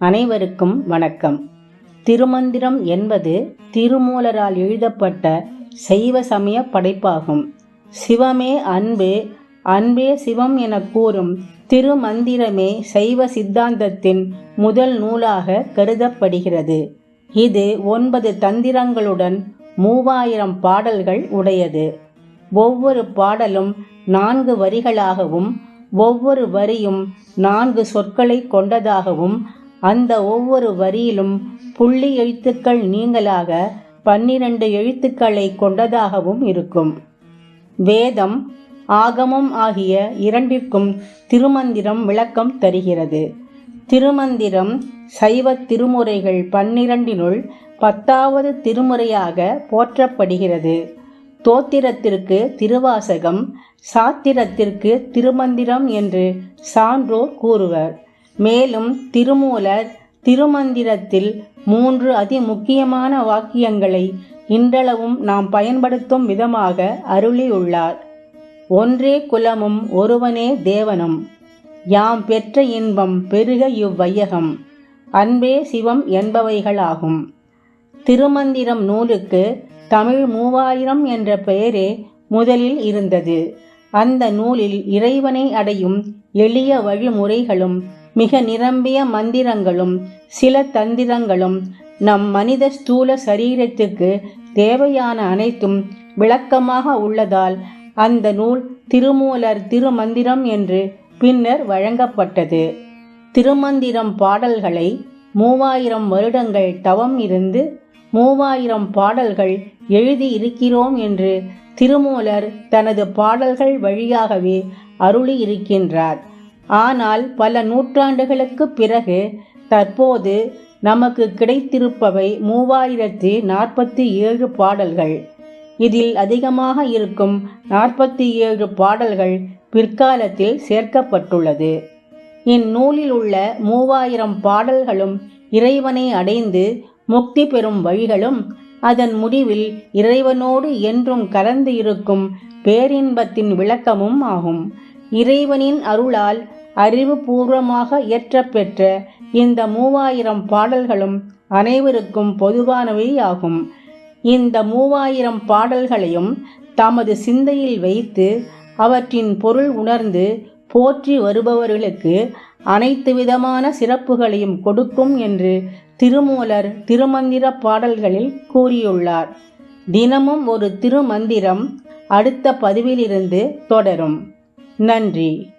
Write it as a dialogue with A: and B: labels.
A: அனைவருக்கும் வணக்கம். திருமந்திரம் என்பது திருமூலரால் எழுதப்பட்ட சைவ சமய படைப்பாகும். சிவமே அன்பு அன்பே சிவம் என கூறும் திருமந்திரமே சைவ சித்தாந்தத்தின் முதல் நூலாக கருதப்படுகிறது. இது ஒன்பது தந்திரங்களுடன் மூவாயிரம் பாடல்கள் உடையது. ஒவ்வொரு பாடலும் நான்கு வரிகளாகவும் ஒவ்வொரு வரியும் நான்கு சொற்களை கொண்டதாகவும் அந்த ஒவ்வொரு வரியிலும் புள்ளி எழுத்துக்கள் நீங்களாக பன்னிரண்டு எழுத்துக்களை கொண்டதாகவும் இருக்கும். வேதம் ஆகமம் ஆகிய இரண்டிற்கும் திருமந்திரம் விளக்கம் தருகிறது. திருமந்திரம் சைவ திருமுறைகள் பன்னிரண்டினுள் பத்தாவது திருமுறையாக போற்றப்படுகிறது. தோத்திரத்திற்கு திருவாசகம் சாத்திரத்திற்கு திருமந்திரம் என்று சான்றோர் கூறுவர். மேலும் திருமூலர் திருமந்திரத்தில் மூன்று அதி முக்கியமான வாக்கியங்களை இன்றளவும் நாம் பயன்படுத்தும் விதமாக அருளியுள்ளார். ஒன்றே குலமும் ஒருவனே தேவனும். யாம் பெற்ற இன்பம் பெருக இவ்வையகம். அன்பே சிவம் என்பவைகளாகும். திருமந்திரம் நூலுக்கு தமிழ் மூவாயிரம் என்ற பெயரே முதலில் இருந்தது. அந்த நூலில் இறைவனை அடையும் எளிய வழிமுறைகளும் மிக நிரம்பிய மந்திரங்களும் சில தந்திரங்களும் நம் மனித ஸ்தூல சரீரத்துக்கு தேவையான அனைத்தும் விளக்கமாக உள்ளதால் அந்த நூல் திருமூலர் திருமந்திரம் என்று பின்னர் வழங்கப்பட்டது. திருமந்திரம் பாடல்களை மூவாயிரம் வருடங்கள் தவம் இருந்து மூவாயிரம் பாடல்கள் எழுதி இருக்கிறோம் என்று திருமூலர் தனது பாடல்கள் வழியாகவே அருளி இருக்கின்றார் ஆனால் பல நூற்றாண்டுகளுக்கு பிறகு தற்போது நமக்கு கிடைத்திருப்பவை மூவாயிரத்தி நாற்பத்தி ஏழு பாடல்கள். இதில் அதிகமாக இருக்கும் நாற்பத்தி ஏழு பாடல்கள் பிற்காலத்தில் சேர்க்கப்பட்டுள்ளது. இந்நூலில் உள்ள மூவாயிரம் பாடல்களும் இறைவனை அடைந்து முக்தி பெறும் வழிகளும் அதன் முடிவில் இறைவனோடு என்றும் கலந்து இருக்கும் பேரின்பத்தின் விளக்கமும் ஆகும். இறைவனின் அருளால் அறிவுபூர்வமாக இயற்றப்பெற்ற இந்த மூவாயிரம் பாடல்களும் அனைவருக்கும் பொதுவானவை ஆகும். இந்த மூவாயிரம் பாடல்களையும் தமது சிந்தையில் வைத்து அவற்றின் பொருள் உணர்ந்து போற்றி வருபவர்களுக்கு அனைத்து விதமான சிறப்புகளையும் கொடுக்கும் என்று திருமூலர் திருமந்திர பாடல்களில் கூறியுள்ளார். தினமும் ஒரு திருமந்திரம் அடுத்த பதிவிலிருந்து தொடரும். நன்றி.